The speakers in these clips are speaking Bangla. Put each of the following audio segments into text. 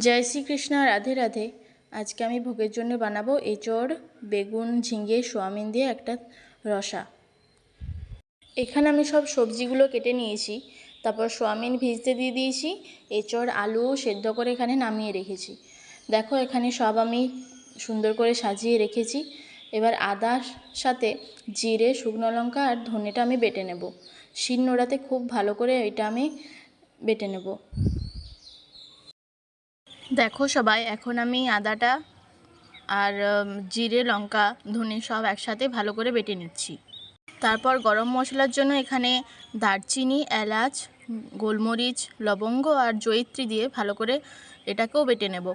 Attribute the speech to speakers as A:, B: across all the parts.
A: জয় শ্রীকৃষ্ণ, রাধে রাধে। আজকে আমি ভোগের জন্য বানাবো এঁচড়, বেগুন, ঝিঙে, সোয়াবিন দিয়ে একটা রসা। এখানে আমি সব সবজিগুলো কেটে নিয়েছি। তারপর সোয়াবিন ভিজতে দিয়ে দিয়েছি, এঁচড়, আলু সেদ্ধ করে এখানে নামিয়ে রেখেছি। দেখো, এখানে সব আমি সুন্দর করে সাজিয়ে রেখেছি। এবার আদার সাথে জিরে, শুকনো লঙ্কা আর ধনেটা আমি বেটে নেব। শিল নোড়াতে খুব ভালো করে এটা আমি বেটে নেব। দেখো সবাই, এখন আমি আদাটা আর জিরে, লঙ্কা, ধনে সব একসাথে ভালো করে বেটে নিচ্ছি। তারপর গরম মশলার জন্য এখানে দারচিনি, এলাচ, গোলমরিচ, লবঙ্গ আর জয়িত্রী দিয়ে ভালো করে এটাকেও বেটে নেব।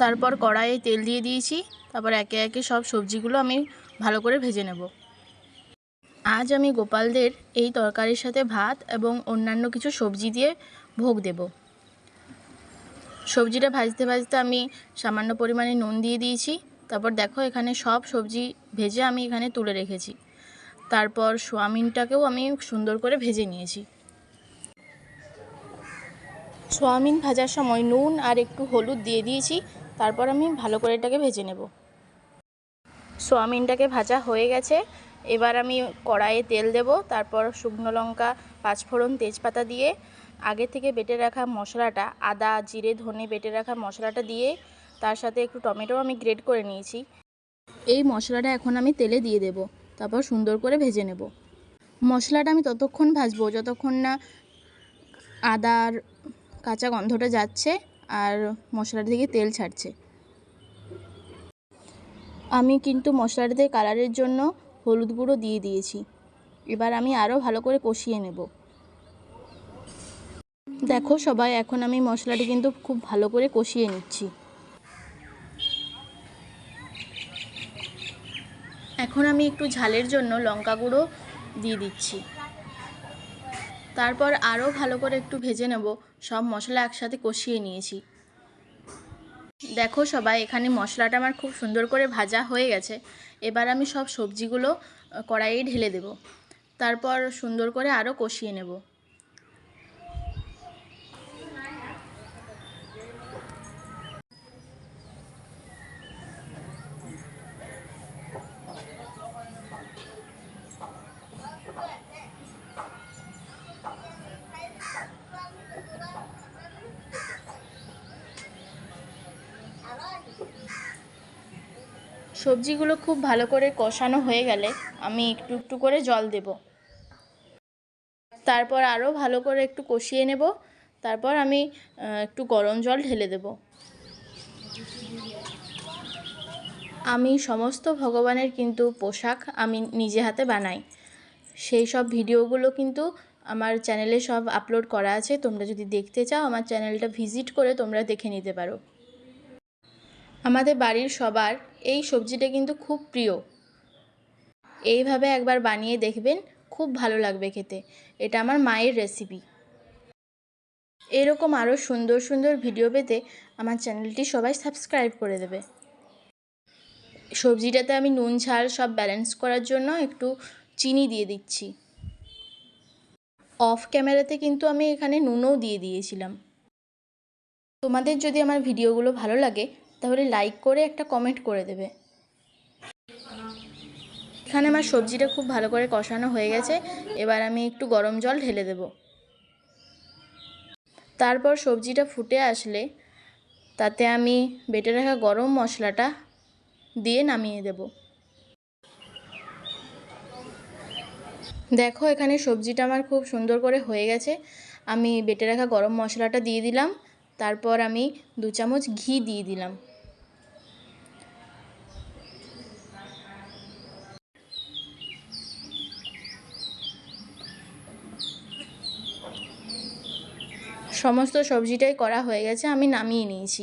A: তারপর কড়াইয়ে তেল দিয়ে দিয়েছি, তারপর একে একে সব সবজিগুলো আমি ভালো করে ভেজে নেব। আজ আমি গোপালদের এই তরকারির সাথে ভাত এবং অন্যান্য কিছু সবজি দিয়ে ভোগ দেবো। সবজিটা ভাজতে ভাজতে আমি সামান্য পরিমাণে নুন দিয়ে দিয়েছি। তারপর দেখো এখানে সব সবজি ভেজে আমি এখানে তুলে রেখেছি। তারপর সোয়াবিনটাকেও আমি সুন্দর করে ভেজে নিয়েছি। সোয়াবিন ভাজার সময় নুন আর একটু হলুদ দিয়ে দিয়েছি। তারপর আমি ভালো করে এটাকে ভেজে নেব। সোয়াবিনটাকে ভাজা হয়ে গেছে। এবার আমি কড়াইয়ে তেল দেব। তারপর শুকনো লঙ্কা, পাঁচফোড়ন তেজপাতা দিয়ে আগে থেকে বেটে রাখা মশলাটা, আদা, জিরে, ধনে বেটে রাখা মশলাটা দিয়ে তার সাথে একটু টমেটো আমি গ্রেট করে নিয়েছি। এই মশলাটা এখন আমি তেলে দিয়ে দেব, তারপর সুন্দর করে ভেজে নেব। মশলাটা আমি ততক্ষণ ভাজবো যতক্ষণ না আদার কাঁচা গন্ধটা যাচ্ছে আর মশলাটা থেকে তেল ছাড়ছে। আমি কিন্তু মশলাটাতে কালারের জন্য হলুদ গুঁড়ো দিয়ে দিয়েছি। এবার আমি আরও ভালো করে কষিয়ে নেব। দেখো সবাই, এখন আমি মশলাটি কিন্তু খুব ভালো করে কষিয়ে নিচ্ছি। এখন আমি একটু ঝালের জন্য লঙ্কা গুঁড়ো দিয়ে দিচ্ছি। তারপর আরও ভালো করে একটু ভেজে নেব, সব মশলা একসাথে কষিয়ে নিয়েছি। দেখো সবাই, এখানে মশলাটা আমার খুব সুন্দর করে ভাজা হয়ে গেছে। এবার আমি সব সবজিগুলো কড়াইয়ে ঢেলে দেব। তারপর সুন্দর করে আরও কষিয়ে নেব। সবজিগুলো খুব ভালো করে কষানো হয়ে গেলে আমি একটু একটু করে জল দেব। তারপর আরও ভালো করে একটু কষিয়ে নেব। তারপর আমি একটু গরম জল ঢেলে দেব। আমি সমস্ত ভগবানের কিন্তু পোশাক আমি নিজে হাতে বানাই। সেই সব ভিডিওগুলো কিন্তু আমার চ্যানেলে সব আপলোড করা আছে। তোমরা যদি দেখতে চাও, আমার চ্যানেলটা ভিজিট করে তোমরা দেখে নিতে পারো। আমাদের বাড়ির সবার এই সবজিটা কিন্তু খুব প্রিয়। এইভাবে একবার বানিয়ে দেখবেন, খুব ভালো লাগবে খেতে। এটা আমার মায়ের রেসিপি এরকম আরও সুন্দর সুন্দর ভিডিও পেতে আমার চ্যানেলটি সবাই সাবস্ক্রাইব করে দেবে। সবজিটাতে আমি নুন, ঝাল সব ব্যালেন্স করার জন্য একটু চিনি দিয়ে দিচ্ছি। অফ ক্যামেরাতে কিন্তু আমি এখানে নুনও দিয়ে দিয়েছিলাম। তোমাদের যদি আমার ভিডিওগুলো ভালো লাগে তাহলে লাইক করে একটা কমেন্ট করে দেবে। এখানে আমার সবজিটা খুব ভালো করে কষানো হয়ে গেছে। এবার আমি একটু গরম জল ঢেলে দেব। তারপর সবজিটা ফুটে আসলে তাতে আমি বেটে রাখা গরম মশলাটা দিয়ে নামিয়ে দেব। দেখো এখানে সবজিটা আমার খুব সুন্দর করে হয়ে গেছে। আমি বেটে রাখা গরম মশলাটা দিয়ে দিলাম। তারপর আমি দু চামচ ঘি দিয়ে দিলাম। সমস্ত সবজিটাই করা হয়ে গেছে আমি নামিয়ে নিয়েছি।